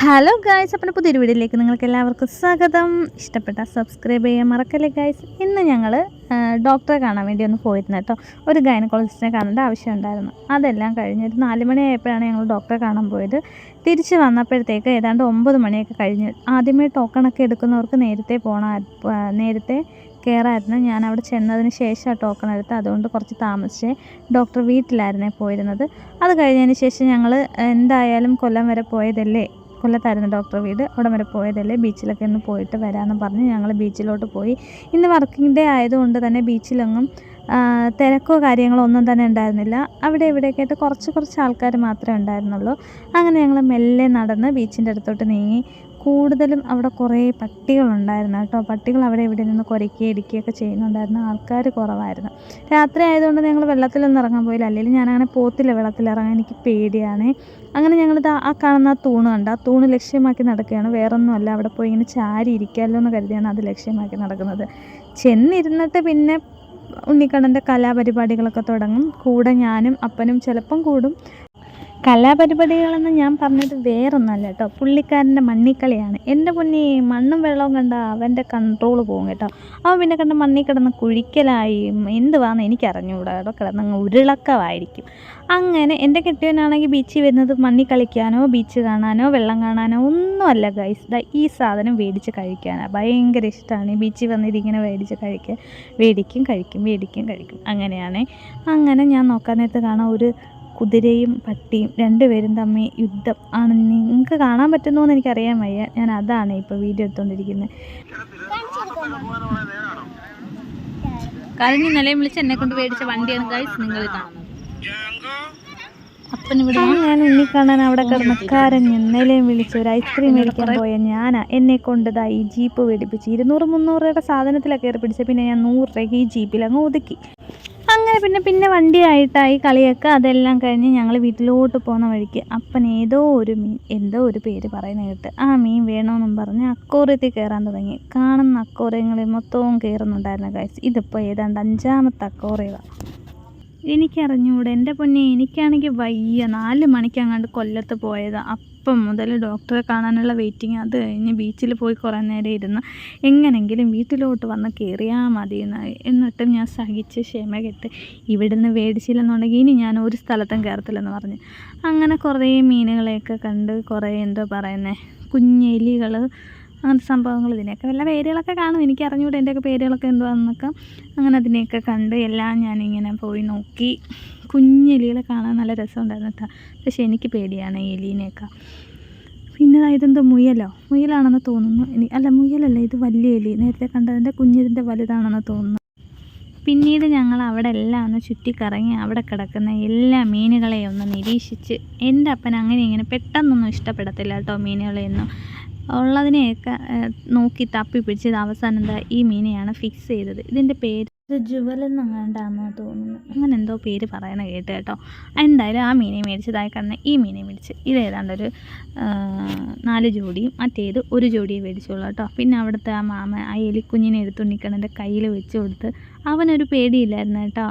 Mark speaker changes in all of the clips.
Speaker 1: Hello guys അപ്പം പുതിയൊരു വീഡിയോയിലേക്ക് നിങ്ങൾക്ക് എല്ലാവർക്കും സ്വാഗതം. ഇഷ്ടപ്പെട്ട സബ്സ്ക്രൈബ് ചെയ്യാൻ മറക്കല്ലേ ഗായ്സ് ഇന്ന് ഞങ്ങൾ ഡോക്ടറെ കാണാൻ വേണ്ടി ഒന്ന് പോയിരുന്നു കേട്ടോ. ഒരു ഗൈനക്കോളജിസ്റ്റിനെ കാണേണ്ട ആവശ്യമുണ്ടായിരുന്നു അതെല്ലാം കഴിഞ്ഞ് ഒരു നാല് മണിയായപ്പോഴാണ് ഞങ്ങൾ ഡോക്ടറെ കാണാൻ പോയത്. തിരിച്ച് വന്നപ്പോഴത്തേക്ക് ഏതാണ്ട് ഒമ്പത് മണിയൊക്കെ കഴിഞ്ഞ്. ആദ്യമേ ടോക്കണൊക്കെ എടുക്കുന്നവർക്ക് നേരത്തെ പോകണം നേരത്തെ കയറായിരുന്നു ഞാൻ അവിടെ ചെന്നതിന് ശേഷം ടോക്കൺ എടുത്ത് അതുകൊണ്ട് കുറച്ച് താമസിച്ചേ ഡോക്ടർ വീട്ടിലായിരുന്നേ പോയിരുന്നത്. അത് കഴിഞ്ഞതിന് ശേഷം ഞങ്ങൾ എന്തായാലും കൊല്ലം വരെ പോയതല്ലേ? കൊല്ലത്തായിരുന്നു ഡോക്ടർ വീട് അവിടെ വരെ പോയതല്ലേ? ബീച്ചിലൊക്കെ ഒന്ന് പോയിട്ട് വരാമെന്ന് പറഞ്ഞ് ഞങ്ങൾ ബീച്ചിലോട്ട് പോയി. ഇന്ന് വർക്കിംഗ് ഡേ ആയതുകൊണ്ട് തന്നെ ബീച്ചിലൊന്നും തിരക്കോ കാര്യങ്ങളോ ഒന്നും തന്നെ ഉണ്ടായിരുന്നില്ല. അവിടെ ഇവിടെയൊക്കെ ആയിട്ട് കുറച്ച് കുറച്ച് ആൾക്കാർ മാത്രമേ ഉണ്ടായിരുന്നുള്ളൂ. അങ്ങനെ ഞങ്ങൾ മെല്ലെ നടന്ന് ബീച്ചിന്റെ അടുത്തോട്ട് നീങ്ങി. കൂടുതലും അവിടെ കുറേ പട്ടികളുണ്ടായിരുന്നു കേട്ടോ. പട്ടികൾ അവിടെ ഇവിടെ നിന്ന് കുരയ്ക്കുകയും ഇടിക്കുകയൊക്കെ ചെയ്യുന്നുണ്ടായിരുന്നു. ആൾക്കാർ കുറവായിരുന്നു. രാത്രി ആയതുകൊണ്ട് ഞങ്ങൾ വെള്ളത്തിലൊന്നും ഇറങ്ങാൻ പോയില്ല. അല്ലെങ്കിൽ ഞാനങ്ങനെ പോത്തില്ല വെള്ളത്തിലിറങ്ങാൻ. എനിക്ക് പേടിയാണ്. അങ്ങനെ ഞങ്ങളിത് ആ കാണുന്ന ആ തൂണ് കണ്ട് ആ തൂണ് ലക്ഷ്യമാക്കി നടക്കുകയാണ്. വേറൊന്നുമല്ല. അവിടെ പോയി ഇങ്ങനെ ചാരി ഇരിക്കാമല്ലോ എന്ന് കരുതിയാണ് അത് ലക്ഷ്യമാക്കി നടക്കുന്നത്. ചെന്നിരുന്നിട്ട് പിന്നെ ഉണ്ണിക്കണ്ണന്റെ കലാപരിപാടികളൊക്കെ തുടങ്ങും. കൂടെ ഞാനും അപ്പനും ചിലപ്പം കൂടും. കലാപരിപാടികളെന്ന് ഞാൻ പറഞ്ഞത് വേറൊന്നല്ല കേട്ടോ. പുള്ളിക്കാരന്റെ മണ്ണിക്കളിയാണ്. എന്റെ പൊന്നി മണ്ണും വെള്ളവും കണ്ട അവന്റെ കൺട്രോൾ പോകും കേട്ടോ. അവൻ പിന്നെ കണ്ട മണ്ണിൽ കിടന്ന് കുഴിക്കലായി എന്തുവാന്ന് എനിക്കറിഞ്ഞുകൂടാ കേട്ടോ കിടന്നങ്ങ് ഉരുളക്കമായിരിക്കും അങ്ങനെ എന്റെ കെട്ടിയവനാണെങ്കിൽ ബീച്ചിൽ വരുന്നത് മണ്ണി കളിക്കാനോ ബീച്ച് കാണാനോ വെള്ളം കാണാനോ ഒന്നുമല്ല ഗൈസ് ഈ സാധനം മേടിച്ച് കഴിക്കാനാണ് ഭയങ്കര ഇഷ്ടമാണ് ഈ ബീച്ചിൽ വന്നിരിങ്ങനെ മേടിച്ച് കഴിക്കാൻ. മേടിക്കും കഴിക്കും മേടിക്കും കഴിക്കും. അങ്ങനെയാണ്. അങ്ങനെ ഞാൻ നോക്കാൻ നേരത്ത് കാണാൻ ഒരു കുതിരയും പട്ടിയും രണ്ടുപേരും തമ്മിൽ യുദ്ധം. ആണ് നിങ്ങൾക്ക് കാണാൻ പറ്റുന്നോ എന്ന് എനിക്കറിയാൻ വയ്യ. ഞാൻ അതാണ് ഇപ്പോൾ വീഡിയോ എടുത്തുകൊണ്ടിരിക്കുന്നത് കഴിഞ്ഞ നിലയും വിളിച്ച് എന്നെ കൊണ്ട് മേടിച്ച വണ്ടിയാണ് ഗൈസ് നിങ്ങൾ കാണുന്നത്. അപ്പൻ ഇവിടെ ഞാൻ ഉണ്ണി കാണാൻ അവിടെ കിടന്ന് കരഞ്ഞ് നിലയും വിളിച്ച് ഒരു ഐസ്ക്രീം മേടിക്കാൻ പോയ ഞാനാ. എന്നെ കൊണ്ടതാ ഈ ജീപ്പ് മേടിപ്പിച്ച് ഇരുന്നൂറ് മുന്നൂറ് രൂപയുടെ സാധനത്തിലൊക്കെ കയറി പിടിച്ച പിന്നെ ഞാൻ നൂറ് രൂപയ്ക്ക് ഈ ജീപ്പിൽ അങ്ങ് ഒതുക്കി. അങ്ങനെ പിന്നെ പിന്നെ വണ്ടി ആയിട്ടായി കളിയൊക്കെ അതെല്ലാം കഴിഞ്ഞ് ഞങ്ങൾ വീട്ടിലോട്ട് പോകുന്ന വഴിക്ക് അപ്പൻ ഏതോ ഒരു മീൻ എന്തോ ഒരു പേര് പറയുന്ന കേട്ട് ആ മീൻ വേണമെന്നും പറഞ്ഞ് അക്കോറിയത്തിൽ കയറാൻ തുടങ്ങി. കാണുന്ന അക്കോറിയങ്ങളിൽ മൊത്തവും കയറുന്നുണ്ടായിരുന്നു ഗൈസ് ഇതിപ്പോൾ ഏതാണ്ട് അഞ്ചാമത്തെ അക്കോറിയതാണ് എനിക്കറിഞ്ഞൂടെ എന്റെ പൊന്നെ എനിക്കാണെങ്കിൽ വയ്യ. നാല് മണിക്കങ്ങാണ്ട് കൊല്ലത്ത് പോയത്. അപ്പം മുതൽ ഡോക്ടറെ കാണാനുള്ള വെയിറ്റിംഗ് അത് കഴിഞ്ഞ് ബീച്ചിൽ പോയി കുറേ നേരം ഇരുന്ന് എങ്ങനെങ്കിലും വീട്ടിലോട്ട് വന്ന് കയറിയാൽ മതി എന്നായി എന്നിട്ടും ഞാൻ സഹിച്ച് ക്ഷമ കെട്ട് ഇവിടുന്ന് മേടിച്ചില്ലെന്നുണ്ടെങ്കിൽ ഇനി ഞാൻ ഒരു സ്ഥലത്തും കയറത്തില്ലെന്ന് പറഞ്ഞ്. അങ്ങനെ കുറേ മീനുകളെയൊക്കെ കണ്ട് കുറേ എന്തോ പറയുന്നത് കുഞ്ഞെലികൾ അങ്ങനത്തെ സംഭവങ്ങൾ ഇതിനെയൊക്കെ വല്ല പേരുകളൊക്കെ കാണും. എനിക്ക് അറിഞ്ഞുകൂടെ എന്റെയൊക്കെ പേരുകളൊക്കെ എന്തുവാണെന്നൊക്കെ അങ്ങനെ അതിനെയൊക്കെ കണ്ട് എല്ലാം ഞാനിങ്ങനെ പോയി നോക്കി. കുഞ്ഞെലികളെ കാണാൻ നല്ല രസമുണ്ടായിരുന്നു കേട്ടോ. പക്ഷേ എനിക്ക് പേടിയാണ് എലീനെയൊക്കെ. പിന്നെ ഇതെന്തോ മുയലോ? മുയലാണെന്ന് തോന്നുന്നു. ഇനി അല്ല മുയലല്ല. ഇത് വലിയ എലി. നേരത്തെ കണ്ടതിന്റെ കുഞ്ഞിതിന്റെ വലുതാണെന്ന് തോന്നുന്നു. പിന്നീട് ഞങ്ങൾ അവിടെ എല്ലാം ഒന്ന് ചുറ്റിക്കറങ്ങി അവിടെ കിടക്കുന്ന എല്ലാ മീനുകളെയും ഒന്ന് നിരീക്ഷിച്ച്. എന്റെ അപ്പൻ അങ്ങനെ ഇങ്ങനെ പെട്ടെന്നൊന്നും ഇഷ്ടപ്പെടത്തില്ല കേട്ടോ മീനുകളെയൊന്നും. ഉള്ളതിനെയൊക്കെ നോക്കി തപ്പി പിടിച്ചത് അവസാനം എന്താ ഈ മീനെയാണ് ഫിക്സ് ചെയ്തത്. ഇതിന്റെ പേര് ഇത് ജുവലെന്നങ്ങാണ്ടാണെന്നോ തോന്നുന്നു. അങ്ങനെ എന്തോ പേര് പറയുന്ന കേട്ട് കേട്ടോ. എന്തായാലും ആ മീനെ മേടിച്ചതായി കാണുന്ന ഈ മീനെ മേടിച്ച്. ഇത് ഏതാണ്ടൊരു നാല് ജോഡിയും മറ്റേത് ഒരു ജോഡിയെ മേടിച്ചുള്ളൂ കേട്ടോ. പിന്നെ അവിടുത്തെ ആ മാമ ആ എലിക്കുഞ്ഞിനെ എടുത്തുണ്ണിക്കണ്ണന്റെ കയ്യിൽ വെച്ച് കൊടുത്ത് അവനൊരു പേടിയില്ലായിരുന്നു കേട്ടോ.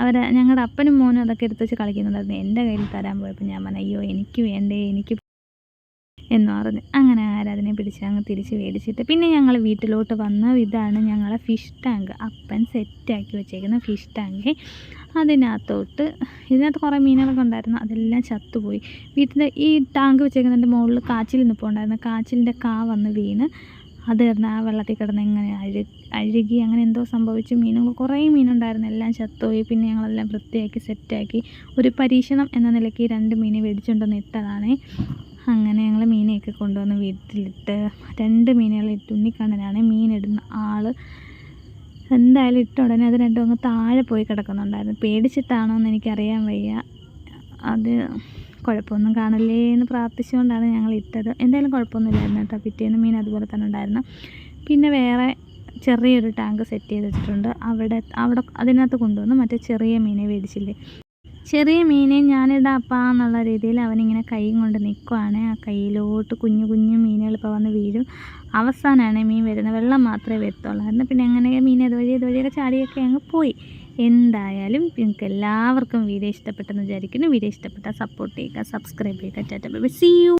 Speaker 1: അവരെ ഞങ്ങളുടെ അപ്പനും മോനും അതൊക്കെ എടുത്ത് വെച്ച് കളിക്കുന്നുണ്ടായിരുന്നു. എന്റെ കയ്യിൽ തരാൻ പോയപ്പോൾ ഞാൻ പറഞ്ഞു അയ്യോ എനിക്ക് വേണ്ടേ എനിക്ക് എന്ന് പറഞ്ഞ് അങ്ങനെ ആരാധനയെ പിടിച്ച് അങ്ങ് തിരിച്ച് മേടിച്ചിട്ട് പിന്നെ ഞങ്ങൾ വീട്ടിലോട്ട് വന്ന ഇതാണ് ഞങ്ങളെ ഫിഷ് ടാങ്ക് അപ്പൻ സെറ്റാക്കി വെച്ചേക്കുന്ന ഫിഷ് ടാങ്ക് അതിനകത്തോട്ട് ഇതിനകത്ത് കുറേ മീനുകളൊക്കെ ഉണ്ടായിരുന്നു. അതെല്ലാം ചത്തുപോയി. വീട്ടിന്റെ ഈ ടാങ്ക് വെച്ചേക്കുന്നതിന്റെ മുകളിൽ കാച്ചിൽ നിൽപ്പുണ്ടായിരുന്നു കാച്ചിലിന്റെ കാ വന്ന് വീണ്. അത് കിടന്ന് ആ വെള്ളത്തിൽ കിടന്ന് ഇങ്ങനെ അഴു അഴുകി അങ്ങനെ എന്തോ സംഭവിച്ചു. മീനുകൾ കുറേ മീനുണ്ടായിരുന്നു. എല്ലാം ചത്തുപോയി. പിന്നെ ഞങ്ങളെല്ലാം വൃത്തിയാക്കി സെറ്റാക്കി ഒരു പരീക്ഷണം എന്ന നിലയ്ക്ക് രണ്ട് മീനെ മേടിച്ചുകൊണ്ടുവന്ന് ഇട്ടതാണ്. അങ്ങനെ ഞങ്ങൾ മീനെയൊക്കെ കൊണ്ടുവന്ന് വീട്ടിലിട്ട് രണ്ട് മീനുകൾ ഇട്ട് ഉണ്ണിക്കണ്ണനാണ് മീനിടുന്ന ആൾ എന്തായാലും ഇട്ട ഉടനെ അത് രണ്ടും അങ്ങ് താഴെ പോയി കിടക്കുന്നുണ്ടായിരുന്നു. പേടിച്ചിട്ടാണോ എന്ന് എനിക്കറിയാൻ വയ്യ. അത് കുഴപ്പമൊന്നും കാണില്ലേ എന്ന് പ്രാർത്ഥിച്ചുകൊണ്ടാണ് ഞങ്ങൾ ഇട്ടത്. എന്തായാലും കുഴപ്പമൊന്നുമില്ലായിരുന്നു കേട്ടോ. പിറ്റേന്ന് മീൻ അതുപോലെ തന്നെ ഉണ്ടായിരുന്നു. പിന്നെ വേറെ ചെറിയൊരു ടാങ്ക് സെറ്റ് ചെയ്തിട്ടുണ്ട്. അവിടെ അവിടെ അതിനകത്ത് കൊണ്ടുവന്ന് മറ്റേ ചെറിയ മീനെ മേടിച്ചില്ലേ? ചെറിയ മീനെ ഞാനിടാപ്പാ എന്നുള്ള രീതിയിൽ അവനിങ്ങനെ കൈ കൊണ്ട് നിൽക്കുവാണ് ആ കയ്യിലോട്ട് കുഞ്ഞു കുഞ്ഞു മീനുകൾ ഇപ്പോൾ വന്ന് വീഴും. അവസാനമാണ് മീൻ വരുന്നത്. വെള്ളം മാത്രമേ വരത്തുള്ളായിരുന്നു പിന്നെ അങ്ങനെ മീൻ അതുവഴി ഇതുവഴിയൊക്കെ ചാടിയൊക്കെ അങ്ങ് പോയി. എന്തായാലും നിങ്ങൾക്ക് എല്ലാവർക്കും വീഡിയോ ഇഷ്ടപ്പെട്ടെന്ന് വിചാരിക്കുന്നു. വീഡിയോ ഇഷ്ടപ്പെട്ടാൽ സപ്പോർട്ട് ചെയ്യുക സബ്സ്ക്രൈബ് ചെയ്യുക ടാറ്റ ബൈ സി യു